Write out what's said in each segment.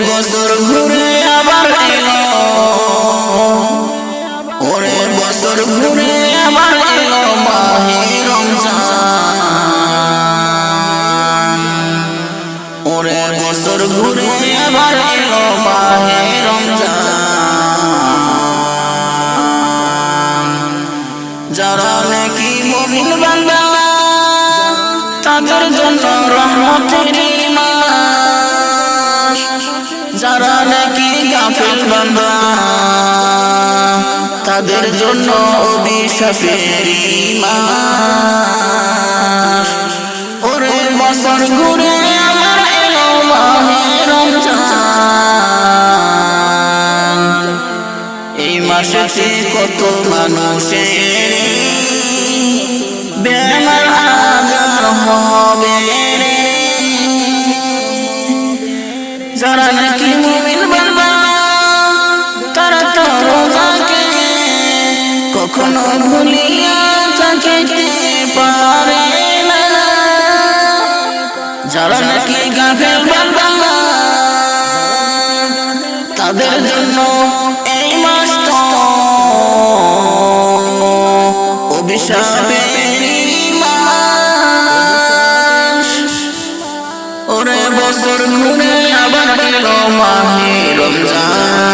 বছর ঘুরে আবার এলো। ওরে বছর ঘুরে আবার এলো মাহে রমজান। ওরে বছর ঘুরে আবার এলো মাহে রমজান। যারা নাকি মমিন বান্দা, তাদের জন্য রহমতের বান্দা তাদের জন্য অভিশাপের মাস বছর ঘুরে এই মাসে কত মানুষের বেমার হবে। কখনো ভুলিয়া থাকিতে পারে না। যারা নাকি তাদের জন্য এই মাসটা অভিশাপের মাস ওরে বছর আবার রমজান।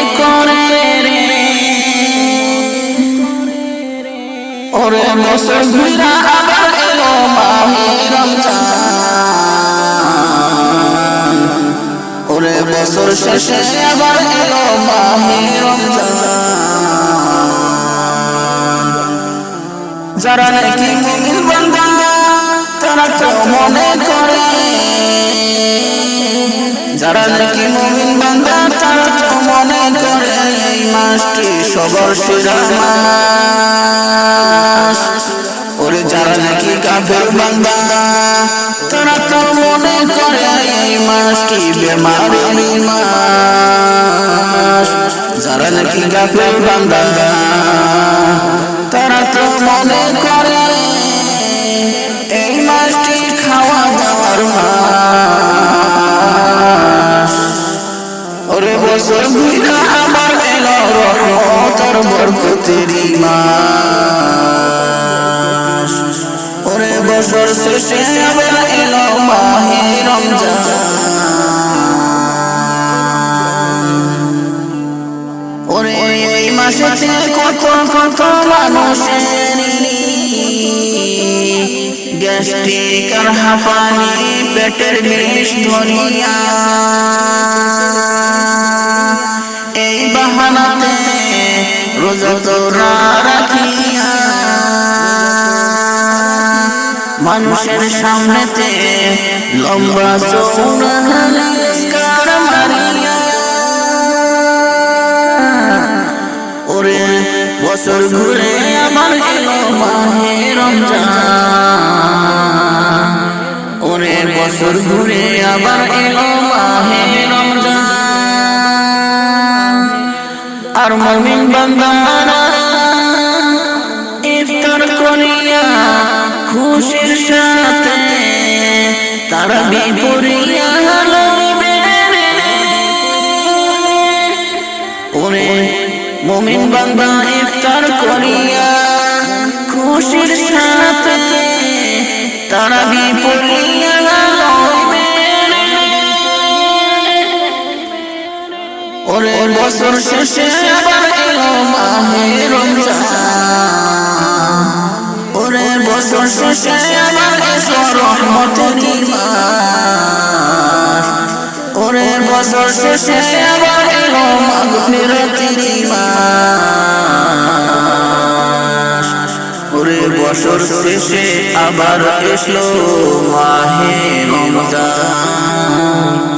ওরে বছর ঘুরা আবার এলো মাহে রমজান। ওরে বছর শেষে আবার এলো যারা নাকি তারা মনে করে। যারা নাকি মুমিন মাসটি সবার সেরা মাস? ওরে যারা নাকি কাফের বান্দা, তারা তো মনে করে এই মাসটি বেমারের মাস? যারা নাকি কাফের বান্দা, তারা তো মনে করে বরকতের মাস। ওরে বছর শেষে আবার এলো মাহে রমজান। ওরে এই মাসেতে কত কত মানুষের গ্যাস্ট্রিক আর হাঁপানি, পেটের বিষ ধরিয়া এই বাহানাতে রোজা তোরা রাখিয়া মানুষের সামনেতে লম্বা মারিয়া। ওরে বছর ঘুরে আবার এলো মাহে রমজান। ওরে বছর ঘুরে আবার এলো মাহে আর মমিন বান্দারা ইফতার করিয়া খুশির সাথে তারা বিপরিয়া ওরে মমিন বান্দা, ইফতার করিয়া খুশির সাথে তারা বিপরিয়া ওরে বছর শেষে আবার এলো মাহে ওরে বছর শেষে আবার এসো রহমতের মাস ওরে বছর শেষে আবার এলো মাগফিরাতের মাস ওরে বছর শেষে আবার এসলো মাহে রমজান।